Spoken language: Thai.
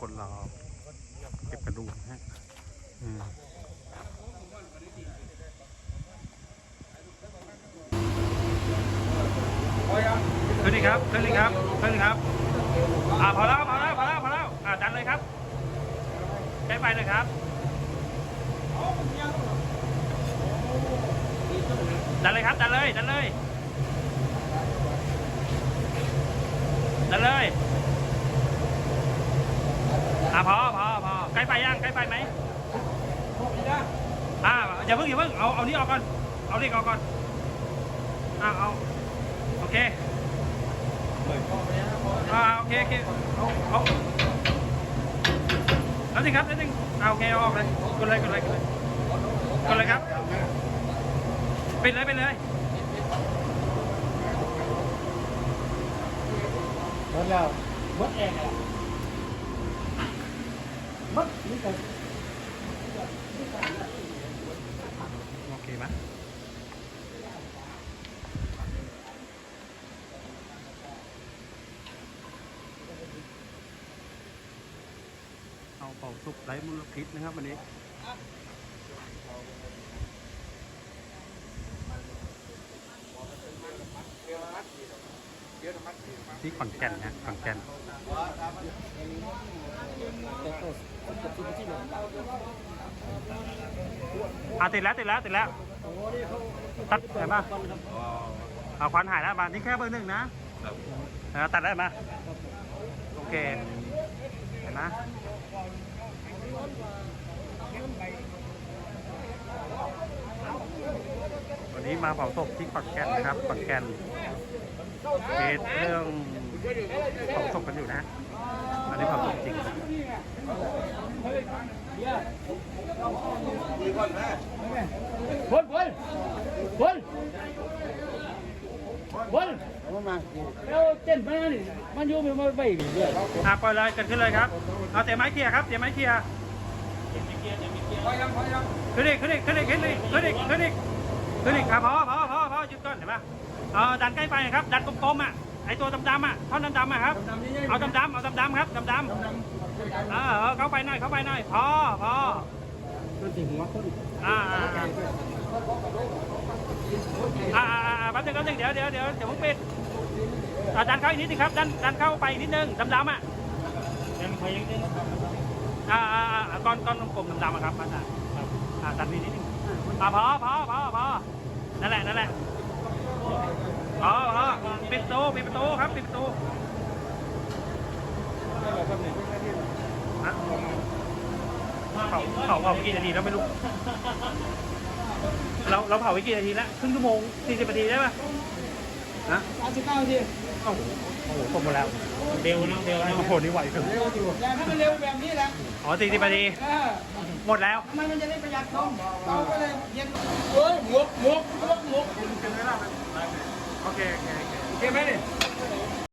คนรอเก็บกระดูกฮะอืมขึ้นนี่ครับขึ้นนี่ครับขึ้นนี่ครับ อ่าพอแล้วพอแล้วพอแล้วพอแล้วอ่าดันเลยครับใช้ไฟเลยครับดันเลยครับดันเลยดันเลยดันเลย พอพอพอใกล้ไปยังใกล้ไปไหมอ่าอย่าเพิ่งอย่าเพิ่งเอาเอานี้ออกก่อนเอาเล็กออกก่อนอ่าเอาโอเคอ่าโอเคโอเคเอาเอาแล้วสิครับแล้วสิเอาโอเคเอาออกเลยกดเลยกดเลยกดเลยกดเลยครับปิดเลยปิดเลยหมดแล้วหมดแอก แล้วหมดนี่ก็โอเคไหมเอาเป่าสุกไร้มลพิษนะครับวันนี้ที่ขอนแก่นนะขอนแก่น อะติดแล้วติดแล้วติดแล้วโอ้นี่เขาตัดเห็นปะคนครับเอาควันหายแล้วมานี่แค่เบอร์หนึ่งนะเออตัดได้มาโอเคเห็นไหมวันนี้มาเผาศพที่ขอนแก่นนะครับขอนแก่นเคสเรื่องเผาศพกันอยู่นะ อันนี้เผาศพจริงคนคนคนคนมาแล้วเต้นมานี่มันอยู่มันไปเรื่อยอะปล่อยเลยเกิดขึ้นเลยครับ เอาเสียไม้เคลียร์ครับเสียไม้เคลียร์ขึ้นอีกขึ้นอีกขึ้นอีกขึ้นอีกขึ้นอีกขึ้นอีกขึ้นอีกครับพอพอพอพอหยุดก่อนเห็นปะเออดันใกล้ไปครับ ดันกลมๆอะไอตัวดำๆอะท่อนดำๆอะครับเอาดำๆเอาดำๆครับดำๆเออเออเข้าไปหน่อยเข้าไปหน่อยพอพอต้นตีหัวคนอ่าอ่าอ่าอ่าอ่าอ่าแป๊บนึงแป๊บนึงเดี๋ยวเดี๋ยวเดี๋ยวเดี๋ยวผมปิดอ่าดันเข้าอีกนิดนึงครับดันดันเข้าไปอีกนิดนึงดำๆอะยังใครยังเต้นอ่าอ่าอ่าก้อนก้อนกลมๆดำๆอะครับอ่าอ่าดันนิดนิดนึงอ่าพอพอพอพอนั่นแหละนั่นแหละ พอพอปิดประตูปิดประตูครับปิดประตูนะเผาเผาเผาไปกี่นาทีแล้วไม่รู้ เราเราเผาไปกี่นาทีแล้วครึ่งชั่วโมงสี่สิบนาทีได้ปะนะสามสิบเก้าทีโอ้โหโอ้โหตกหมดแล้วเร็วนะเร็วนะโอ้โหนี่ไหวเกินเร็วอยู่อย่าให้มันเร็วแบบนี้แหละอ๋อสี่สิบนาทีเออหมดแล้วทำไมมันจะได้ประหยัดลงเราก็เลยเย็น